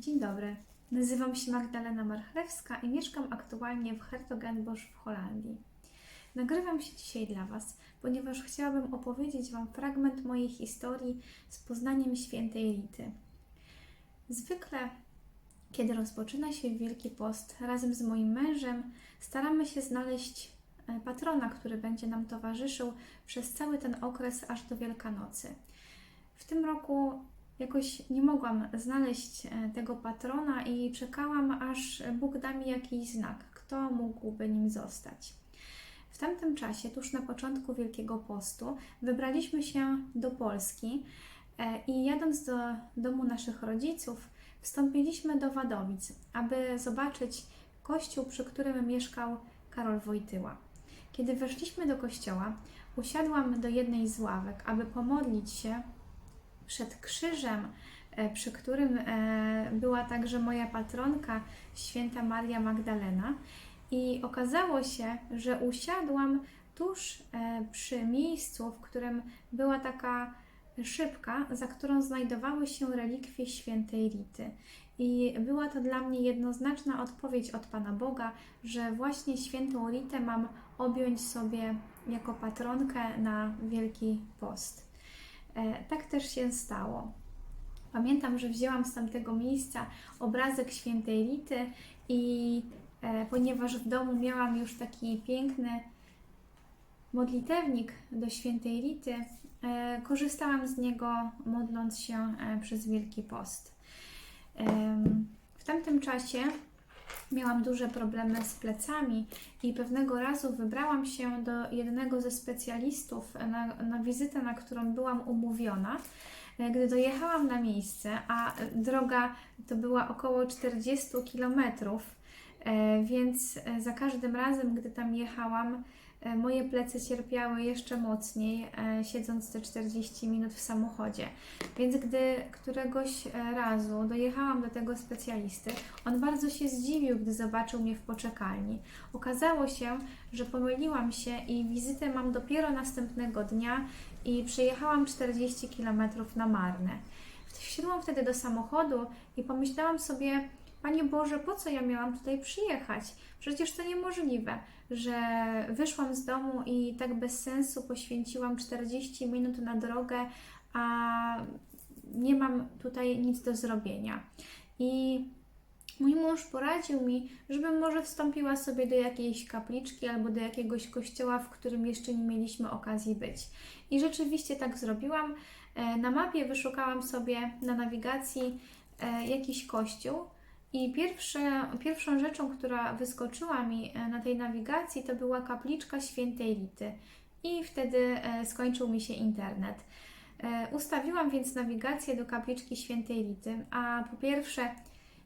Dzień dobry. Nazywam się Magdalena Marchlewska i mieszkam aktualnie w Hertogenbosch w Holandii. Nagrywam się dzisiaj dla Was, ponieważ chciałabym opowiedzieć Wam fragment mojej historii z poznaniem świętej Rity. Zwykle, kiedy rozpoczyna się Wielki Post, razem z moim mężem staramy się znaleźć e, patrona, który będzie nam towarzyszył przez cały ten okres aż do Wielkanocy. W tym roku jakoś nie mogłam znaleźć e, tego patrona i czekałam, aż Bóg da mi jakiś znak, kto mógłby nim zostać. W tamtym czasie, tuż na początku Wielkiego Postu, wybraliśmy się do Polski e, i jadąc do domu naszych rodziców, wstąpiliśmy do Wadowic, aby zobaczyć kościół, przy którym mieszkał Karol Wojtyła. Kiedy weszliśmy do kościoła, usiadłam do jednej z ławek, aby pomodlić się przed krzyżem, e, przy którym e, była także moja patronka, święta Maria Magdalena. I okazało się, że usiadłam tuż e, przy miejscu, w którym była taka szybka, za którą znajdowały się relikwie świętej Rity. I była to dla mnie jednoznaczna odpowiedź od Pana Boga, że właśnie świętą Ritę mam objąć sobie jako patronkę na Wielki Post. E, tak też się stało. Pamiętam, że wzięłam z tamtego miejsca obrazek świętej Rity i e, ponieważ w domu miałam już taki piękny modlitewnik do świętej Rity, e, korzystałam z niego modląc się przez Wielki Post. W tamtym czasie miałam duże problemy z plecami i pewnego razu wybrałam się do jednego ze specjalistów na, na wizytę, na którą byłam umówiona. E, Gdy dojechałam na miejsce, a droga to była około 40 kilometrów, e, więc e, za każdym razem, gdy tam jechałam, e, moje plecy cierpiały jeszcze mocniej, e, siedząc te 40 minut w samochodzie. Więc gdy któregoś e, razu dojechałam do tego specjalisty, on bardzo się zdziwił, gdy zobaczył mnie w poczekalni. Okazało się, że pomyliłam się i wizytę mam dopiero następnego dnia i przejechałam 40 km na marne. Wsiadłam wtedy do samochodu i pomyślałam sobie, Panie Boże, po co ja miałam tutaj przyjechać? Przecież to niemożliwe, że wyszłam z domu i tak bez sensu poświęciłam 40 minut na drogę, a nie mam tutaj nic do zrobienia. I mój mąż poradził mi, żebym może wstąpiła sobie do jakiejś kapliczki albo do jakiegoś kościoła, w którym jeszcze nie mieliśmy okazji być. I rzeczywiście tak zrobiłam. E, Na mapie wyszukałam sobie na nawigacji e, jakiś kościół. I pierwsze, pierwszą rzeczą, która wyskoczyła mi e, na tej nawigacji, to była kapliczka świętej Rity. I wtedy e, skończył mi się internet. E, Ustawiłam więc nawigację do kapliczki świętej Rity, a po pierwsze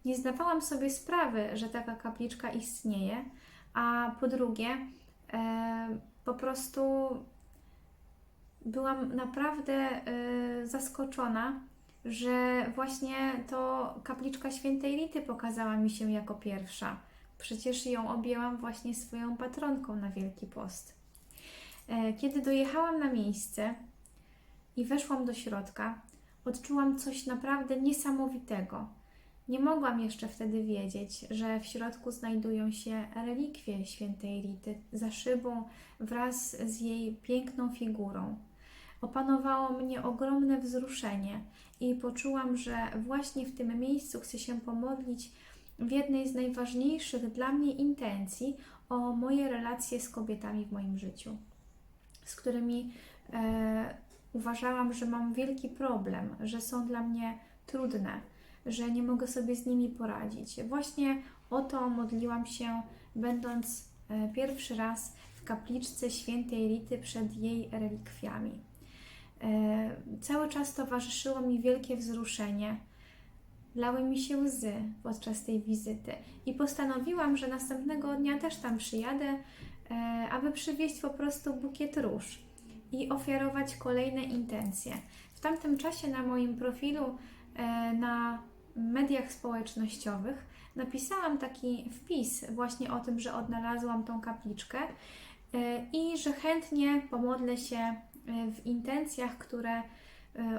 nie zdawałam sobie sprawy, że taka kapliczka istnieje, a po drugie po prostu byłam naprawdę zaskoczona, że właśnie to kapliczka świętej Rity pokazała mi się jako pierwsza. Przecież ją objęłam właśnie swoją patronką na Wielki Post. E, Kiedy dojechałam na miejsce i weszłam do środka, odczułam coś naprawdę niesamowitego. Nie mogłam jeszcze wtedy wiedzieć, że w środku znajdują się relikwie świętej Rity za szybą wraz z jej piękną figurą. Opanowało mnie ogromne wzruszenie i poczułam, że właśnie w tym miejscu chcę się pomodlić w jednej z najważniejszych dla mnie intencji o moje relacje z kobietami w moim życiu, z którymi e, uważałam, że mam wielki problem, że są dla mnie trudne, że nie mogę sobie z nimi poradzić. Właśnie o to modliłam się, będąc e, pierwszy raz w kapliczce świętej Rity przed jej relikwiami. E, Cały czas towarzyszyło mi wielkie wzruszenie. Lały mi się łzy podczas tej wizyty i postanowiłam, że następnego dnia też tam przyjadę, e, aby przywieźć po prostu bukiet róż i ofiarować kolejne intencje. W tamtym czasie na moim profilu e, na mediach społecznościowych napisałam taki wpis właśnie o tym, że odnalazłam tą kapliczkę i że chętnie pomodlę się w intencjach, które e,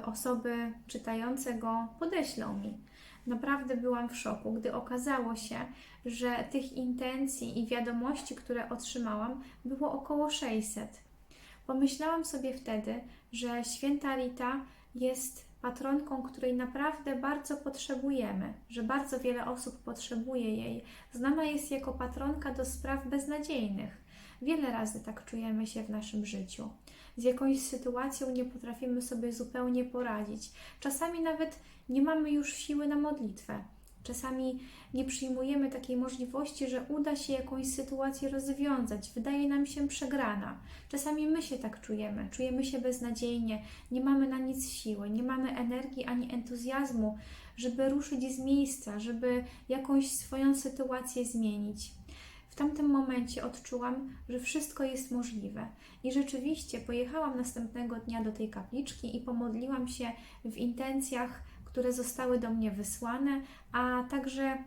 osoby czytające go podeślą mi. Naprawdę byłam w szoku, gdy okazało się, że tych intencji i wiadomości, które otrzymałam, było około 600. Pomyślałam sobie wtedy, że święta Rita jest patronką, której naprawdę bardzo potrzebujemy, że bardzo wiele osób potrzebuje jej. Znana jest jako patronka do spraw beznadziejnych. Wiele razy tak czujemy się w naszym życiu. Z jakąś sytuacją nie potrafimy sobie zupełnie poradzić. Czasami nawet nie mamy już siły na modlitwę. Czasami nie przyjmujemy takiej możliwości, że uda się jakąś sytuację rozwiązać, wydaje nam się przegrana. Czasami my się tak czujemy, czujemy się beznadziejnie, nie mamy na nic siły, nie mamy energii ani entuzjazmu, żeby ruszyć z miejsca, żeby jakąś swoją sytuację zmienić. W tamtym momencie odczułam, że wszystko jest możliwe. I rzeczywiście pojechałam następnego dnia do tej kapliczki i pomodliłam się w intencjach, które zostały do mnie wysłane, a także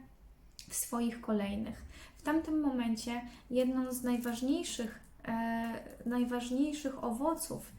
w swoich kolejnych. W tamtym momencie jedną z najważniejszych, e, najważniejszych owoców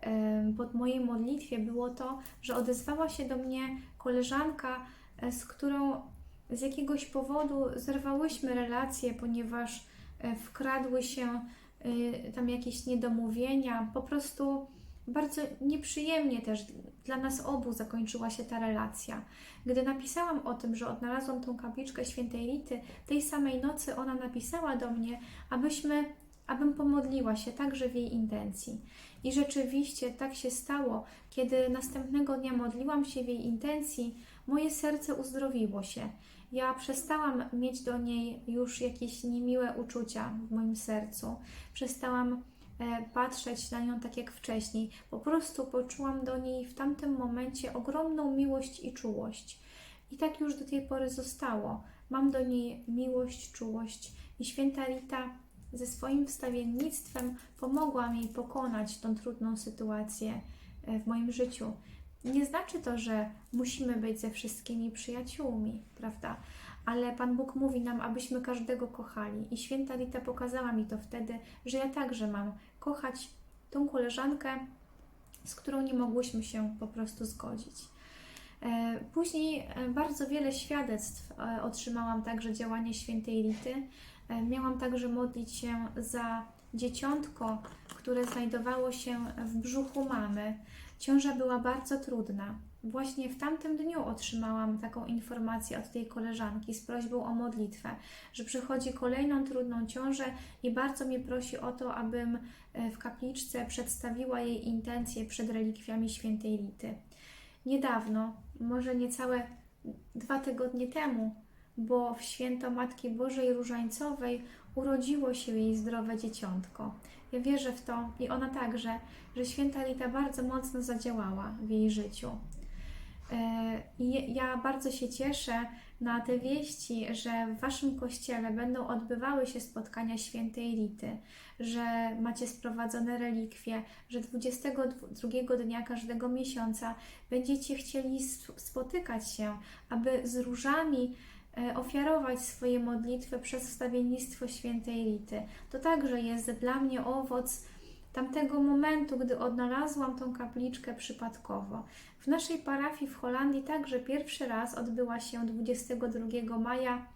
e, pod mojej modlitwie było to, że odezwała się do mnie koleżanka, e, z którą z jakiegoś powodu zerwałyśmy relacje, ponieważ e, wkradły się e, tam jakieś niedomówienia. Po prostu bardzo nieprzyjemnie też dla nas obu zakończyła się ta relacja. Gdy napisałam o tym, że odnalazłam tą kapliczkę świętej Rity, tej samej nocy ona napisała do mnie, abyśmy, abym pomodliła się także w jej intencji. I rzeczywiście tak się stało, kiedy następnego dnia modliłam się w jej intencji, moje serce uzdrowiło się. Ja przestałam mieć do niej już jakieś niemiłe uczucia w moim sercu. Przestałam patrzeć na nią tak jak wcześniej. Po prostu poczułam do niej w tamtym momencie ogromną miłość i czułość. I tak już do tej pory zostało. Mam do niej miłość, czułość i święta Rita ze swoim wstawiennictwem pomogła mi pokonać tą trudną sytuację e, w moim życiu. Nie znaczy to, że musimy być ze wszystkimi przyjaciółmi, prawda? Ale Pan Bóg mówi nam, abyśmy każdego kochali. I święta Rita pokazała mi to wtedy, że ja także mam kochać tą koleżankę, z którą nie mogłyśmy się po prostu zgodzić. E, Później e, bardzo wiele świadectw e, otrzymałam także działania świętej Rity. Miałam także modlić się za dzieciątko, które znajdowało się w brzuchu mamy. Ciąża była bardzo trudna. Właśnie w tamtym dniu otrzymałam taką informację od tej koleżanki z prośbą o modlitwę, że przychodzi kolejną trudną ciążę i bardzo mnie prosi o to, abym e, w kapliczce przedstawiła jej intencje przed relikwiami świętej Rity. Niedawno, może niecałe dwa tygodnie temu, bo w święto Matki Bożej Różańcowej urodziło się jej zdrowe dzieciątko. Ja wierzę w to i ona także, że święta Rita bardzo mocno zadziałała w jej życiu. E, I ja bardzo się cieszę na te wieści, że w Waszym kościele będą odbywały się spotkania świętej Rity, że macie sprowadzone relikwie, że 22 dnia każdego miesiąca będziecie chcieli sp- spotykać się, aby z różami e, ofiarować swoje modlitwy przez wstawiennictwo świętej Rity. To także jest dla mnie owoc tamtego momentu, gdy odnalazłam tą kapliczkę przypadkowo. W naszej parafii w Holandii także pierwszy raz odbyła się 22 maja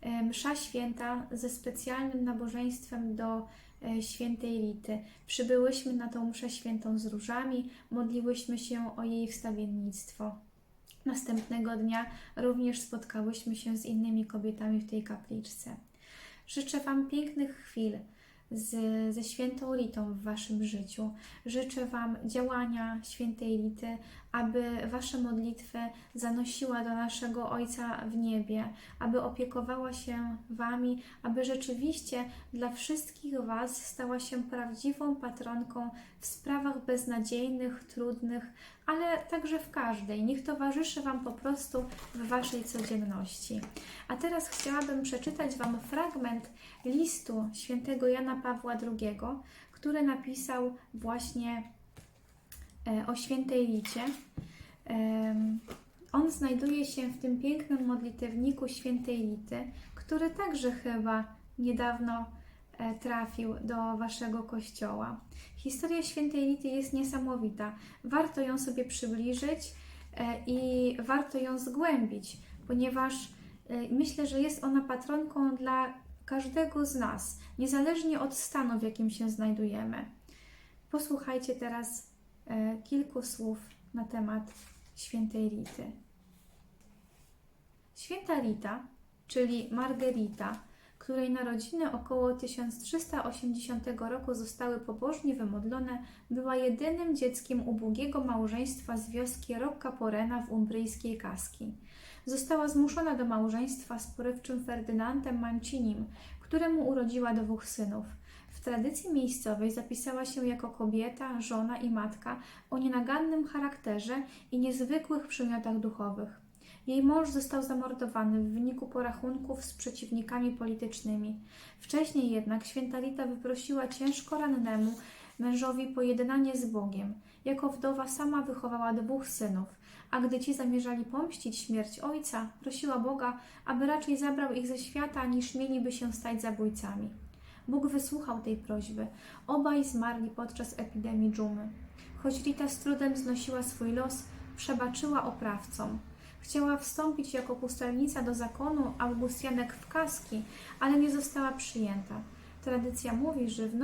e, msza święta ze specjalnym nabożeństwem do e, świętej Rity. Przybyłyśmy na tą mszę świętą z różami, modliłyśmy się o jej wstawiennictwo. Następnego dnia również spotkałyśmy się z innymi kobietami w tej kapliczce. Życzę Wam pięknych chwil z, ze świętą Ritą w Waszym życiu. Życzę Wam działania świętej Rity, aby Wasze modlitwy zanosiła do naszego Ojca w niebie, aby opiekowała się Wami, aby rzeczywiście dla wszystkich Was stała się prawdziwą patronką w sprawach beznadziejnych, trudnych, ale także w każdej. Niech towarzyszy Wam po prostu w Waszej codzienności. A teraz chciałabym przeczytać Wam fragment listu świętego Jana Pawła II, który napisał właśnie o świętej Licie. On znajduje się w tym pięknym modlitewniku świętej Lity, który także chyba niedawno e, trafił do waszego kościoła. Historia świętej Lity jest niesamowita. Warto ją sobie przybliżyć e, i warto ją zgłębić, ponieważ e, myślę, że jest ona patronką dla każdego z nas, niezależnie od stanu, w jakim się znajdujemy. Posłuchajcie teraz e, kilku słów na temat świętej Rity. Święta Rita, czyli Margerita, której narodziny około 1380 roku zostały pobożnie wymodlone, była jedynym dzieckiem ubogiego małżeństwa z wioski Roccaporena w umbryjskiej Kaski. Została zmuszona do małżeństwa z porywczym Ferdynandem Mancinim, któremu urodziła dwóch synów. Tradycji miejscowej zapisała się jako kobieta, żona i matka o nienagannym charakterze i niezwykłych przymiotach duchowych. Jej mąż został zamordowany w wyniku porachunków z przeciwnikami politycznymi. Wcześniej jednak święta Rita wyprosiła ciężko rannemu mężowi pojednanie z Bogiem. Jako wdowa sama wychowała dwóch synów, a gdy ci zamierzali pomścić śmierć ojca, prosiła Boga, aby raczej zabrał ich ze świata, niż mieliby się stać zabójcami. Bóg wysłuchał tej prośby. Obaj zmarli podczas epidemii dżumy. Choć Rita z trudem znosiła swój los, przebaczyła oprawcom. Chciała wstąpić jako pustelnica do zakonu Augustianek w Kaski, ale nie została przyjęta. Tradycja mówi, że w